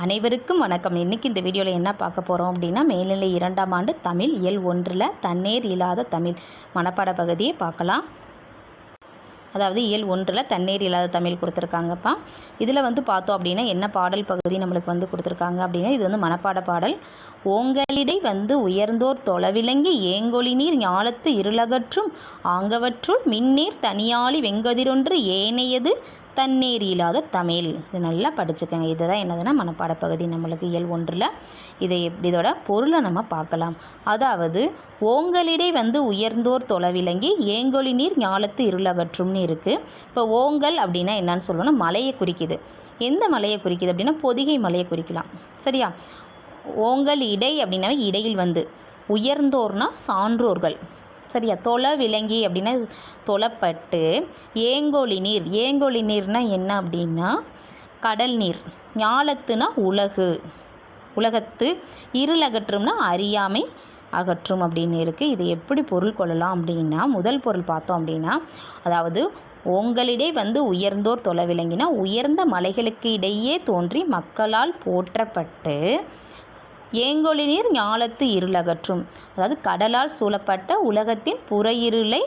அனைவருக்கும் வணக்கம். இன்றைக்கி இந்த வீடியோவில் என்ன பார்க்க போகிறோம் அப்படின்னா மேல்நிலை இரண்டாம் ஆண்டு தமிழ் இயல் ஒன்றில் தண்ணீர் இல்லாத தமிழ் மனப்பாட பகுதியை பார்க்கலாம். அதாவது இயல் ஒன்றில் தண்ணீர் இல்லாத தமிழ் கொடுத்துருக்காங்கப்பா. இதில் வந்து பார்த்தோம் அப்படின்னா என்ன பாடல் பகுதி நம்மளுக்கு வந்து கொடுத்துருக்காங்க அப்படின்னா இது வந்து மனப்பாட பாடல். ஓங்கலிடை வந்து உயர்ந்தோர் தொலைவிலங்கி ஏங்கொழி நீர் ஞாலத்து இருளகற்றும் ஆங்கவற்றுள் மின்னீர் தனியாளி வெங்கதிரொன்று ஏனையது தண்ணீர் இல்லாத தமிழ். இது நல்லா படிச்சுக்கோங்க. இதுதான் என்னதுன்னா மனப்பாடப்பகுதி நம்மளுக்கு இயல் ஒன்றில். இதை எப்படி இதோட பொருளை நம்ம பார்க்கலாம். அதாவது ஓங்கலிடை வந்து உயர்ந்தோர் தொலைவிலங்கி ஏங்கொழி நீர் ஞாலத்து இருளகற்றும்னு இருக்குது இப்போ ஓங்கல் அப்படின்னா என்னன்னு சொல்லணும்னா மலையை குறிக்குது. எந்த மலையை குறிக்குது அப்படின்னா பொதிகை மலையை குறிக்கலாம். சரியா? ஓங்கல் இடை அப்படின்னாவே இடையில் வந்து. உயர்ந்தோர்னா சான்றோர்கள். சரியா? தொலை விலங்கி அப்படின்னா தொலைப்பட்டு ஏங்கோலி நீர். ஏங்கோலி நீர்னால் என்ன அப்படின்னா கடல் நீர். ஞாலத்துனா உலகு. உலகத்து இருள் அகற்றும்னா அறியாமை அகற்றும் அப்படின்னு இருக்குது இது எப்படி பொருள் கொள்ளலாம் அப்படின்னா முதல் பொருள் பார்த்தோம் அப்படின்னா அதாவது உங்களிடையே வந்து உயர்ந்தோர் தொலை விளங்கினா உயர்ந்த மலைகளுக்கு இடையே தோன்றி மக்களால் போற்றப்பட்டு ஏங்கொழி நீர் ஞாலத்து இருளகற்றும் அதாவது கடலால் சூழப்பட்ட உலகத்தின் புற இருளை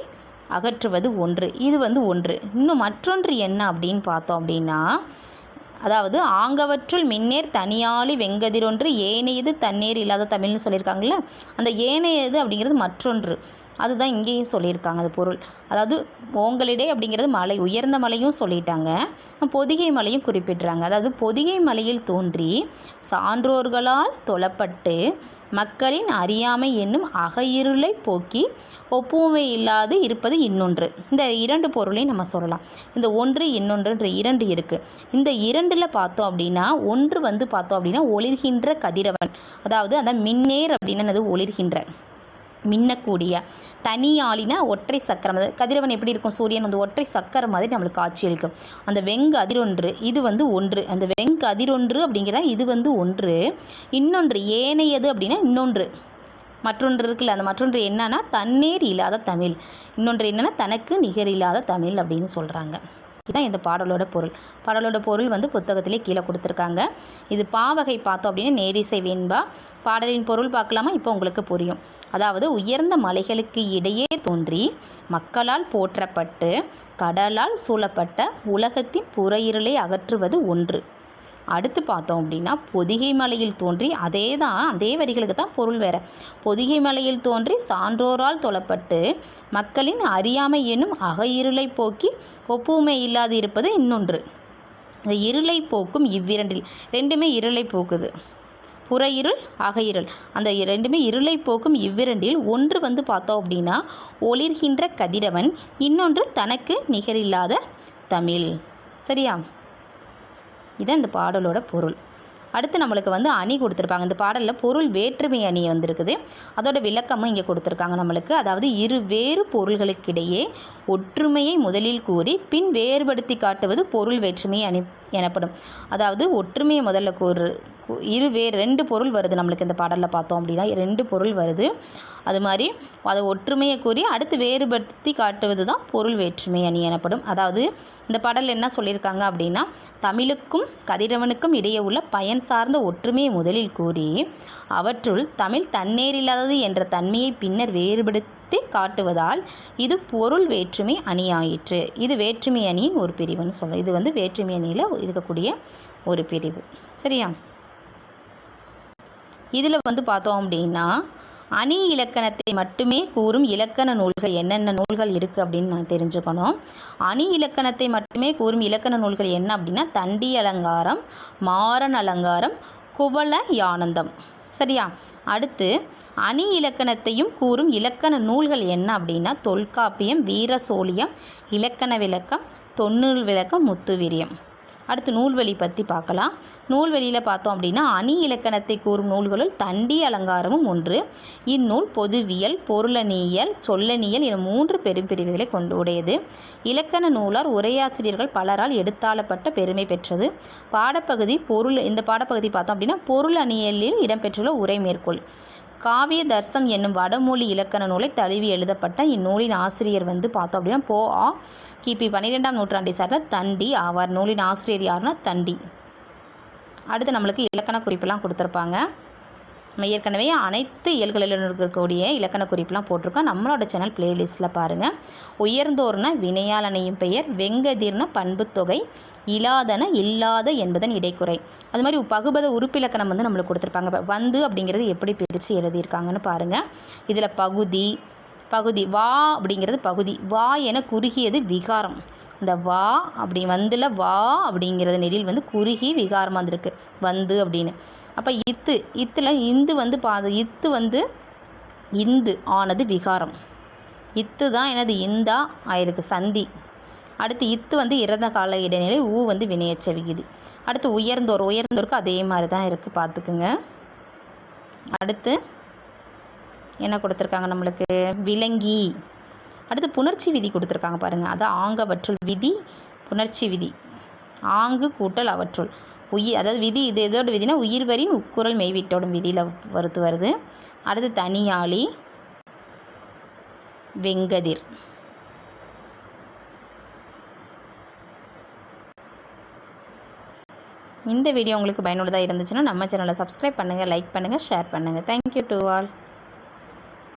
அகற்றுவது ஒன்று. இது வந்து ஒன்று. இன்னும் மற்றொன்று என்ன அப்படின்னு பார்த்தோம் அப்படின்னா அதாவது ஆங்கவற்றுள் மின்னேர் தனியாளி வெங்கதிரொன்று ஏனையது தண்ணீர் இல்லாத தமிழ்னு சொல்லியிருக்காங்கல்ல அந்த ஏனையது அப்படிங்கிறது மற்றொன்று. அதுதான் இங்கேயும் சொல்லியிருக்காங்க அது பொருள். அதாவது ஓங்களிடை அப்படிங்கிறது மலை உயர்ந்த மலையும் சொல்லிட்டாங்க. பொதிகை மலையும் குறிப்பிட்றாங்க. அதாவது பொதிகை மலையில் தோன்றி சான்றோர்களால் தொழப்பட்டு மக்களின் அறியாமை என்னும் அகையிருளை போக்கி ஒப்புமை இல்லாது இருப்பது இன்னொன்று. இந்த இரண்டு பொருளையும் நம்ம சொல்லலாம். இந்த ஒன்று இன்னொன்றுன்ற இரண்டு இருக்குது இந்த இரண்டில் பார்த்தோம் அப்படின்னா ஒன்று வந்து பார்த்தோம் அப்படின்னா ஒளிர்கின்ற கதிரவன். அதாவது அந்த மின்னேர் அப்படின்னது ஒளிர்கின்ற. மின்னக்கூடிய தனியாளினா ஒற்றை சக்கரம். அது கதிரவன் எப்படி இருக்கும்? சூரியன் வந்து ஒற்றை சக்கரம் மாதிரி நம்மளுக்கு காட்சியளிக்கும் அந்த வெங்கு அதிரொன்று இது வந்து ஒன்று. அந்த வெங்கு அதிரொன்று அப்படிங்கிற இது வந்து ஒன்று. இன்னொன்று ஏனையது அப்படின்னா இன்னொன்று. மற்றொன்று இருக்குல்ல அந்த மற்றொன்று என்னன்னா தண்ணீர் இல்லாத தமிழ். இன்னொன்று என்னன்னா தனக்கு நிகர் இல்லாத தமிழ் அப்படின்னு சொல்கிறாங்க இதுதான் இந்த பாடலோட பொருள். பாடலோட பொருள் வந்து புத்தகத்திலே கீழே கொடுத்துருக்காங்க. இது பாவகை பார்த்தோம் அப்படின்னா நேரிசை வேண்பா. பாடலின் பொருள் பார்க்கலாமா? இப்போ உங்களுக்கு புரியும். அதாவது உயர்ந்த மலைகளுக்கு இடையே தோன்றி மக்களால் போற்றப்பட்டு கடலால் சூழப்பட்ட உலகத்தின் புற இருளை அகற்றுவது ஒன்று. அடுத்து பார்த்தோம் அப்படின்னா பொதிகை மலையில் தோன்றி அதே தான் அதே வரிகளுக்கு தான் பொருள் வேற. பொதிகை மலையில் தோன்றி சான்றோரால் தொழப்பட்டு மக்களின் அறியாமை என்னும் அகையிருளை போக்கி ஒப்புமை இல்லாது இருப்பது இன்னொன்று. இந்த இருளை போக்கும் இவ்விரண்டில் ரெண்டுமே இருளை போக்குது. புற இருள் அகையிருள் அந்த ரெண்டுமே இருளை போக்கும் இவ்விரண்டில் ஒன்று வந்து பார்த்தோம் அப்படின்னா ஒளிர்கின்ற கதிரவன் இன்னொன்று தனக்கு நிகரில்லாத தமிழ். சரியா? இதான் இந்த பாடலோட பொருள். அடுத்து நம்மளுக்கு வந்து அணி கொடுத்துருப்பாங்க. இந்த பாடலில் பொருள் வேற்றுமை அணி வந்திருக்குது. அதோட விளக்கமும் இங்கே கொடுத்துருக்காங்க நம்மளுக்கு. அதாவது இரு வேறு பொருள்களுக்கிடையே ஒற்றுமையை முதலில் கூறி பின் வேறுபடுத்தி காட்டுவது பொருள் வேற்றுமை அணி எனப்படும். அதாவது ஒற்றுமையை முதல்ல கூறு இரு வேறு ரெண்டு பொருள் வருது நம்மளுக்கு இந்த பாடலில் பார்த்தோம் அப்படின்னா. ரெண்டு பொருள் வருது. அது மாதிரி அதை ஒற்றுமையை கூறி அடுத்து வேறுபடுத்தி காட்டுவது தான் பொருள் வேற்றுமை அணி எனப்படும். அதாவது இந்த பாடலில் என்ன சொல்லியிருக்காங்க அப்படின்னா தமிழுக்கும் கதிரவனுக்கும் இடையே உள்ள பயன் சார்ந்த ஒற்றுமையை முதலில் கூறி அவற்றுள் தமிழ் தன்னேரில்லாதது என்ற தன்மையை பின்னர் வேறுபடுத்தி காட்டுவதால் இது பொருள் வேற்றுமை அணியாயிற்று. இது வேற்றுமை அணியின் ஒரு பிரிவுன்னு சொல்கிறோம் இது வந்து வேற்றுமை அணியில் இருக்கக்கூடிய ஒரு பிரிவு. சரியா? இதில் வந்து பார்த்தோம் அப்படின்னா அணி இலக்கணத்தை மட்டுமே கூறும் இலக்கண நூல்கள் என்னென்ன நூல்கள் இருக்குது அப்படின்னு நான் தெரிஞ்சுக்கணும். அணி இலக்கணத்தை மட்டுமே கூறும் இலக்கண நூல்கள் என்ன அப்படின்னா தண்டி அலங்காரம் மாறன் அலங்காரம் குவள யானந்தம். சரியா? அடுத்து அணி இலக்கணத்தையும் கூறும் இலக்கண நூல்கள் என்ன அப்படின்னா தொல்காப்பியம் வீரசோழியம் இலக்கண விளக்கம் தொன்னூல் விளக்கம் முத்துவிரியம். அடுத்து நூல்வழி பற்றி பார்க்கலாம். நூல்வெளியில் பார்த்தோம் அப்படின்னா அணி இலக்கணத்தை கூறும் நூல்களுள் தண்டி அலங்காரமும் ஒன்று. இந்நூல் பொதுவியல் பொருளணியல் சொல்லணியல் என மூன்று பெரும்பிரிவுகளை கொண்டு உடையது. இலக்கண நூலார் உரையாசிரியர்கள் பலரால் எடுத்தாளப்பட்ட பெருமை பெற்றது. பாடப்பகுதி பொருள் இந்த பாடப்பகுதி பார்த்தோம் அப்படின்னா பொருள் அணியலில் இடம்பெற்றுள்ள உரை மேற்கோள். காவிய தர்சம் என்னும் வடமொழி இலக்கண நூலை தழுவி எழுதப்பட்ட இந்நூலின் ஆசிரியர் வந்து பார்த்தோம் அப்படின்னா போ ஆ கிபி பன்னிரெண்டாம் நூற்றாண்டை சார்ந்த தண்டி ஆவார். நூலின் ஆசிரியர் யாருன்னா தண்டி. அடுத்து நம்மளுக்கு இலக்கண குறிப்பெல்லாம் கொடுத்துருப்பாங்க. நம்ம ஏற்கனவே அனைத்து இயல்களிலும் இருக்கக்கூடிய இலக்கண குறிப்பெலாம் போட்டிருக்கோம். நம்மளோட சேனல் பிளேலிஸ்ட்டில் பாருங்கள் உயர்ந்தோர்னா வினையாளனையும் பெயர் வெங்கதிர்ன பண்புத்தொகை இலாதன இல்லாத என்பதன் இடைக்குறை. அது மாதிரி பகுபத உறுப்பிலக்கணம் வந்து நம்மளுக்கு கொடுத்துருப்பாங்க. வந்து அப்படிங்கிறது எப்படி பிரித்து எழுதியிருக்காங்கன்னு பாருங்கள் இதில் பகுதி பகுதி வா அப்படிங்கிறது பகுதி. வா என குறுகியது விகாரம். இந்த வா அப்படி வந்துல வா அப்படிங்கிறது நெடில் வந்து குறுகி விகாரமாக இருந்திருக்கு வந்து அப்படின்னு. அப்போ இத்து இத்தில் இந்து வந்து பாது இத்து வந்து இந்து ஆனது விகாரம். இத்து தான் எனது இந்தா ஆயிருக்கு சந்தி. அடுத்து இத்து வந்து இறந்த கால இடைநிலை ஊ வந்து வினையச்ச விகுதி அடுத்து உயர்ந்தோர் உயர்ந்தோருக்கு அதே மாதிரி தான் இருக்குது பார்த்துக்குங்க அடுத்து என்ன கொடுத்துருக்காங்க நம்மளுக்கு? விலங்கி. அடுத்து புணர்ச்சி விதி கொடுத்துருக்காங்க பாருங்கள் அதான் ஆங்கவற்றுள் விதி புணர்ச்சி விதி. ஆங்கு கூட்டல் அவற்றுள். உயிர் அதாவது விதி இது எதோட விதினா உயிர்வரின் உட்குரல் மெய்வீட்டோடும் விதியில் வருது வருது. அடுத்து தனியாளி வெங்கதிர். இந்த வீடியோ உங்களுக்கு பயனுள்ளதாக இருந்துச்சுன்னா நம்ம சேனலை சப்ஸ்கிரைப் பண்ணுங்கள் லைக் பண்ணுங்கள் ஷேர் பண்ணுங்கள் தேங்க்யூ டு ஆல்